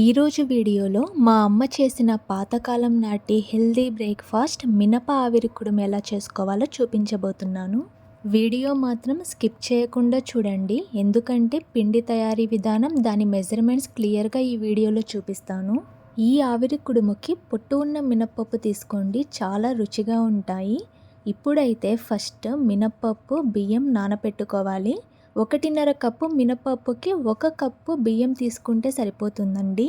ఈరోజు వీడియోలో మా అమ్మ చేసిన పాతకాలం నాటి హెల్దీ బ్రేక్ఫాస్ట్ మినప ఆవిరికుడుం ఎలా చేసుకోవాలో చూపించబోతున్నాను. వీడియో మాత్రం స్కిప్ చేయకుండా చూడండి. ఎందుకంటే పిండి తయారీ విధానం దాని మెజర్మెంట్స్ క్లియర్గా ఈ వీడియోలో చూపిస్తాను. ఈ ఆవిరి కుడుముకి పొట్టు ఉన్న మినప్పప్పు తీసుకోండి. చాలా రుచిగా ఉంటాయి. ఇప్పుడైతే ఫస్ట్ మినప్పప్పు బియ్యం నానపెట్టుకోవాలి. ఒకటిన్నర కప్పు మినపప్పుకి ఒక కప్పు బియ్యం తీసుకుంటే సరిపోతుందండి.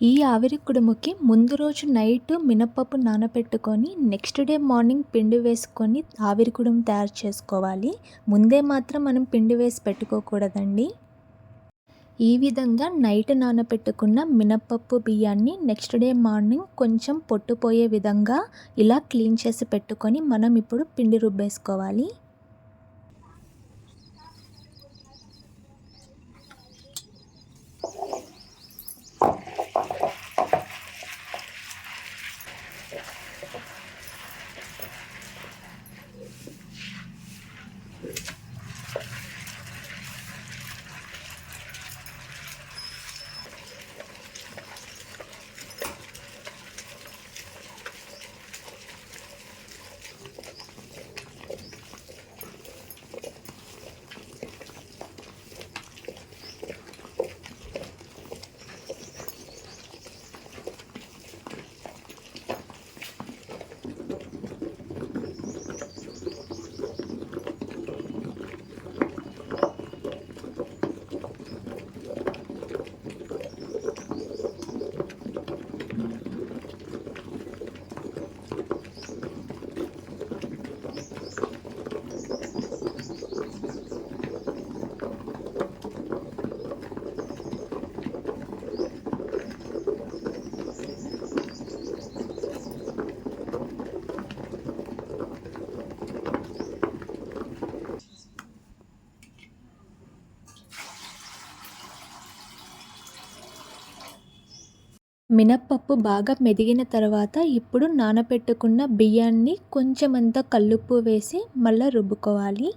ఈ ఆవిరి కుడుముకి ముందు రోజు నైట్ మినపప్పు నానబెట్టుకొని నెక్స్ట్ డే మార్నింగ్ పిండి వేసుకొని ఆవిరి కుడుము తయారు చేసుకోవాలి. ముందే మాత్రం మనం పిండి వేసి పెట్టుకోకూడదండి. ఈ విధంగా నైట్ నానబెట్టుకున్న మినపప్పు బియ్యాన్ని నెక్స్ట్ డే మార్నింగ్ కొంచెం పొట్టుపోయే విధంగా ఇలా క్లీన్ చేసి పెట్టుకొని మనం ఇప్పుడు పిండి రుబ్బేసుకోవాలి. మినప్పప్పు బాగా మెదిగిన తర్వాత ఇప్పుడు నానబెట్టుకున్న బియ్యాన్ని కొంచెమంత కల్లుప్పు వేసి మళ్ళీ రుబ్బుకోవాలి.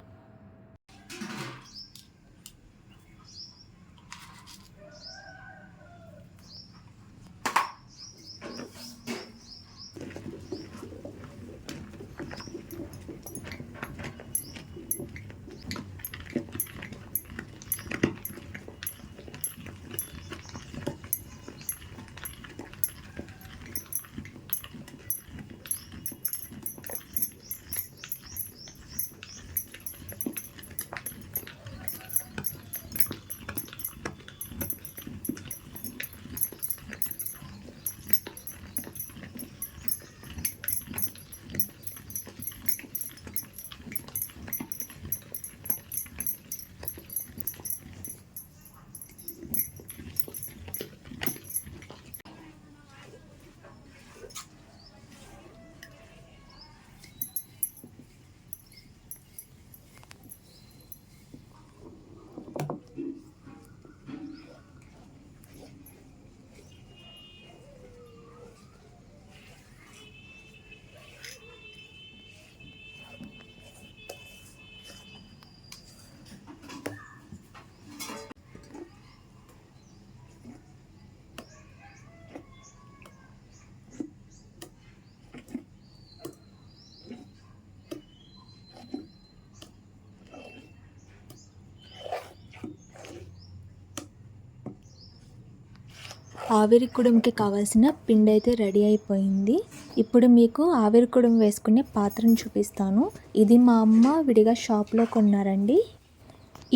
ఆవిరి కుడుంకి కావాల్సిన పిండి అయితే రెడీ అయిపోయింది. ఇప్పుడు మీకు ఆవిరి కుడుం వేసుకునే పాత్రను చూపిస్తాను. ఇది మా అమ్మ విడిగా షాప్లో కొన్నారండి.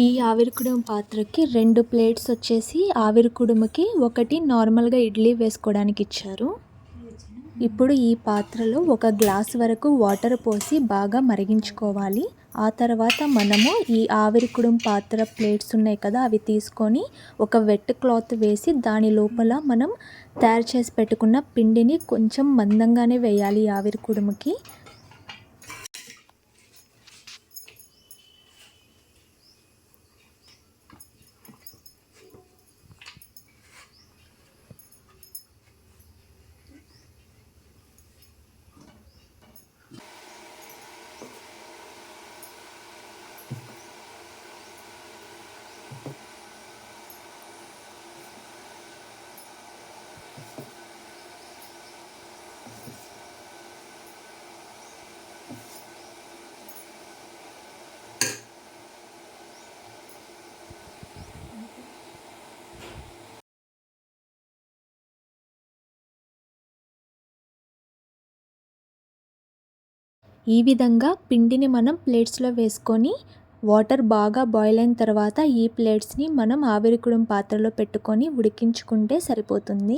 ఈ ఆవిరి కుడుం పాత్రకి రెండు ప్లేట్స్ వచ్చేసి ఆవిరి కుడుముకి ఒకటి నార్మల్గా ఇడ్లీ వేసుకోవడానికి ఇచ్చారు. ఇప్పుడు ఈ పాత్రలో ఒక గ్లాస్ వరకు వాటర్ పోసి బాగా మరిగించుకోవాలి. ఆ తర్వాత మనము ఈ ఆవిరి కుడుం పాత్ర ప్లేట్స్ ఉన్నాయి కదా అవి తీసుకొని ఒక వెట్ క్లాత్ వేసి దాని లోపల మనం తయారు చేసి పెట్టుకున్న పిండిని కొంచెం మందంగానే వేయాలి ఆవిరి కుడుముకి. ఈ విధంగా పిండిని మనం ప్లేట్స్లో వేసుకొని వాటర్ బాగా బాయిల్ అయిన తర్వాత ఈ ప్లేట్స్ని మనం ఆవిరికుడం పాత్రలో పెట్టుకొని ఉడికించుకుంటే సరిపోతుంది.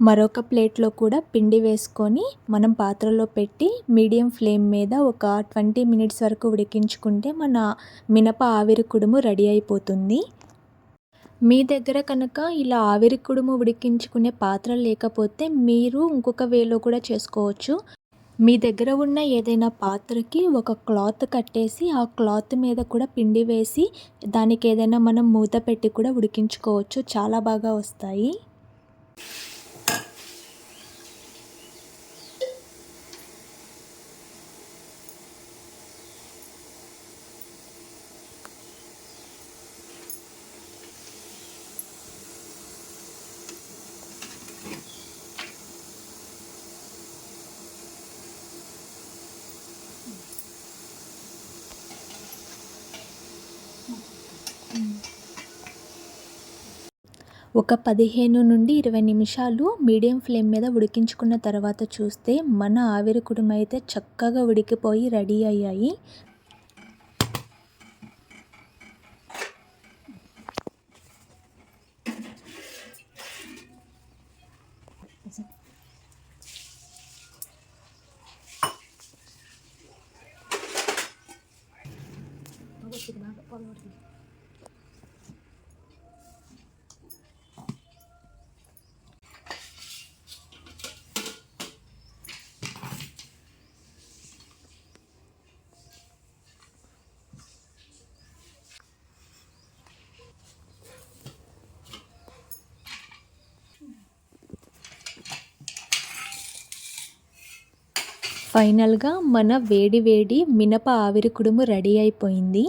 మరొక ప్లేట్లో కూడా పిండి వేసుకొని మనం పాత్రలో పెట్టి మీడియం ఫ్లేమ్ మీద ఒక ట్వంటీ మినిట్స్ వరకు ఉడికించుకుంటే మన మినప ఆవిరి కుడుము రెడీ అయిపోతుంది. మీ దగ్గర కనుక ఇలా ఆవిరి కుడుము ఉడికించుకునే పాత్ర లేకపోతే మీరు ఇంకొక వేలో కూడా చేసుకోవచ్చు. మీ దగ్గర ఉన్న ఏదైనా పాత్రకి ఒక క్లాత్ కట్టేసి ఆ క్లాత్ మీద కూడా పిండి వేసి దానికి ఏదైనా మనం మూత పెట్టి కూడా ఉడికించుకోవచ్చు. చాలా బాగా వస్తాయి. ఒక పదిహేను నుండి ఇరవై నిమిషాలు మీడియం ఫ్లేమ్ మీద ఉడికించుకున్న తర్వాత చూస్తే మన ఆవిరి కుడుమ అయితే చక్కగా ఉడికిపోయి రెడీ అయ్యాయి. ఫైనల్గా మన వేడి వేడి మినప ఆవిరి కుడుము రెడీ అయిపోయింది.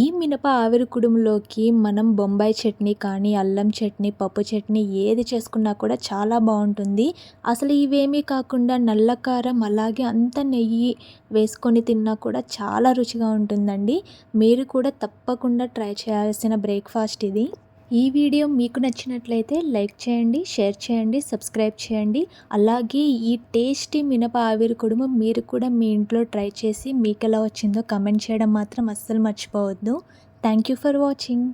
ఈ మినప ఆవిరి కుడుములోకి మనం బొంబాయి చట్నీ కానీ అల్లం చట్నీ పప్పు చట్నీ ఏది చేసుకున్నా కూడా చాలా బాగుంటుంది. అసలు ఇవేమీ కాకుండా నల్లకారం అలాగే అంత నెయ్యి వేసుకొని తిన్నా కూడా చాలా రుచిగా ఉంటుందండి. మీరు కూడా తప్పకుండా ట్రై చేయాల్సిన బ్రేక్ఫాస్ట్ ఇది. ఈ వీడియో మీకు నచ్చినట్లయితే లైక్ చేయండి షేర్ చేయండి సబ్స్క్రైబ్ చేయండి. అలాగే ఈ టేస్టీ మినప ఆవిరి కుడుము మీరు కూడా మీ ఇంట్లో ట్రై చేసి మీకు ఎలా వచ్చిందో కమెంట్ చేయడం మాత్రం అస్సలు మర్చిపోవద్దు. Thank you for watching